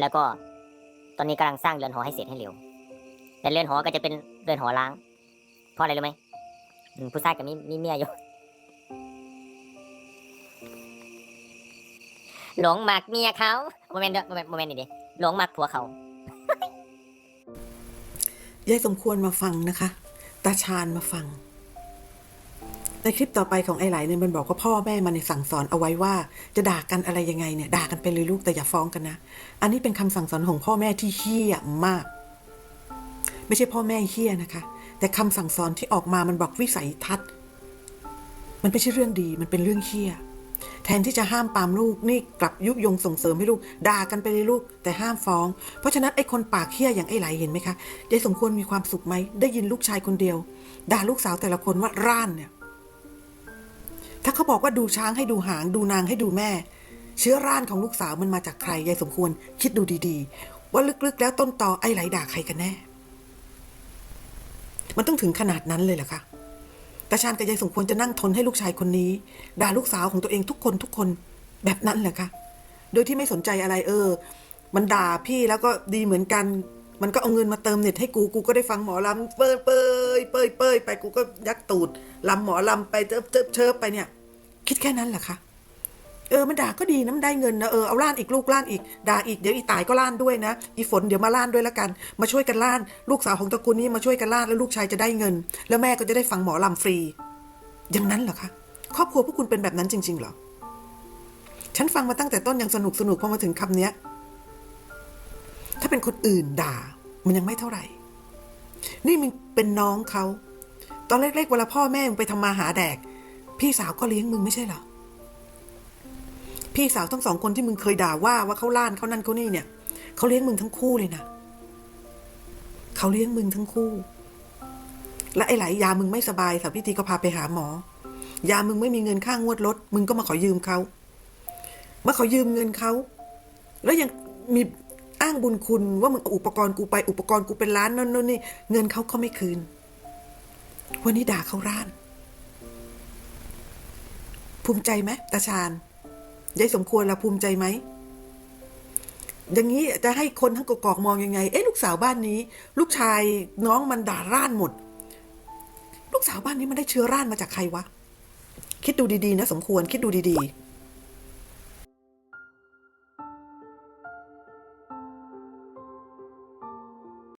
แล้วก็ตอนนี้กำลังสร้างเรือนหอให้เสร็จให้เร็วแต่เรือนหอก็จะเป็นเรือนหอล้าง เพราะอะไรรู้ไหมผู้ชายกับมีมีเมียอยู่หลงหมักเมียเขาโมเมนต์เด้อโมเมนต์โมเมนต์นี่ดิหลงหมักผัวเขายายสมควรมาฟังนะคะ ตาชาญมาฟัง ในคลิปต่อไปของไอ้ไหลเนี่ยมันบอกว่าพ่อแม่มันเนี่ยสั่งสอนเอาไว้ว่า จะด่ากันอะไรยังไงเนี่ยด่ากันไปเลยลูกแต่อย่าฟ้องกันนะ อันนี้เป็นคำสั่งสอนของพ่อแม่ที่เฮี้ยมาก ไม่ใช่พ่อแม่เฮี้ยนะคะ แต่คำสั่งสอนที่ออกมามันบอกวิสัยทัศน์ มันไม่ใช่เรื่องดีมันเป็นเรื่องเฮี้ยแทนที่จะห้ามปามลูกนี่กลับยุยงส่งเสริมให้ลูกด่ากันไปเลยลูก แต่ห้ามฟ้อง เพราะฉะนั้นไอ้คนปากเฮี้ยอย่างไอ้ไหลเห็นไหมคะยายสมควรมีความสุขไหมได้ยินลูกชายคนเดียว ด่าลูกสาวแต่ละคนว่าร่านเนี่ย ถ้าเขาบอกว่าดูช้างให้ดูหางดูนางให้ดูแม่ เชื้อร่านของลูกสาวมันมาจากใครยายสมควร คิดดูดีๆ ว่าลึกๆ แล้วต้นตอไอ้ไหลด่าใครกันแน่ มันต้องถึงขนาดนั้นเลยเหรอคะตาชาญกับยายสมควรจะนั่งทนให้ลูกชายคนนี้ ด่าลูกสาวของตัวเองทุกคนทุกคนแบบนั้นเหรอคะโดยที่ไม่สนใจอะไรเออ มันด่าพี่แล้วก็ดีเหมือนกัน มันก็เอาเงินมาเติมเน็ตให้กู กูก็ได้ฟังหมอลำเปยเปยเปยเปยไป กูก็ยักตูดลำหมอลำไปเจิบเจิบเชิบไปเนี่ย คิดแค่นั้นเหรอคะเออมันด่าก็ดีนะมันได้เงินนะเออเอาล้านอีกลูกล้านอีกด่าอีกเดี๋ยวอีตายก็ล้านด้วยนะอีฝนเดี๋ยวมาล้านด้วยละกัน มาช่วยกันล้าน ลูกสาวของตระกูลนี้มาช่วยกันล้านแล้วลูกชายจะได้เงิน แล้วแม่ก็จะได้ฟังหมอลำฟรี อย่างนั้นเหรอคะครอบครัวพวกคุณเป็นแบบนั้นจริง ๆ เหรอฉันฟังมาตั้งแต่ต้นยังสนุกสนุกพอมาถึงคำเนี้ยถ้าเป็นคนอื่นด่า มันยังไม่เท่าไหร่ นี่มึงเป็นน้องเขาตอนเล็กๆเวลาพ่อแม่มึงไปทำมาหาแดก พี่สาวก็เลี้ยงมึงไม่ใช่เหรอ พี่สาวทั้งสองคนที่มึงเคยด่าว่าว่าเขาล้านเขานั่นเขานี่เนี่ยเขาเลี้ยงมึงทั้งคู่เลยนะเขาเลี้ยงมึงทั้งคู่ และไอ้หลายยามึงไม่สบายสาวพิธีก็พาไปหาหมอ ยามึงไม่มีเงินค่างวดรถมึงก็มาขอยืมเขามาขอยืมเงินเขาแล้วยังมีอ้างบุญคุณว่ามึงเอาอุปกรณ์กูไปอุปกรณ์กูเป็นล้านนั่นนู่นนี่เงินเขาก็ไม่คืน วันนี้ด่าเขาร้าน ภูมิใจไหมตาชาญยายสมควรละภูมิใจไหมอย่างนี้จะให้คนทั้งกกอกมองยังไง เอ๊ะลูกสาวบ้านนี้ ลูกชายน้องมันด่าร่านหมด ลูกสาวบ้านนี้มันได้เชื้อร่านมาจากใครวะ คิดดูดีๆนะสมควรคิดดูดีๆ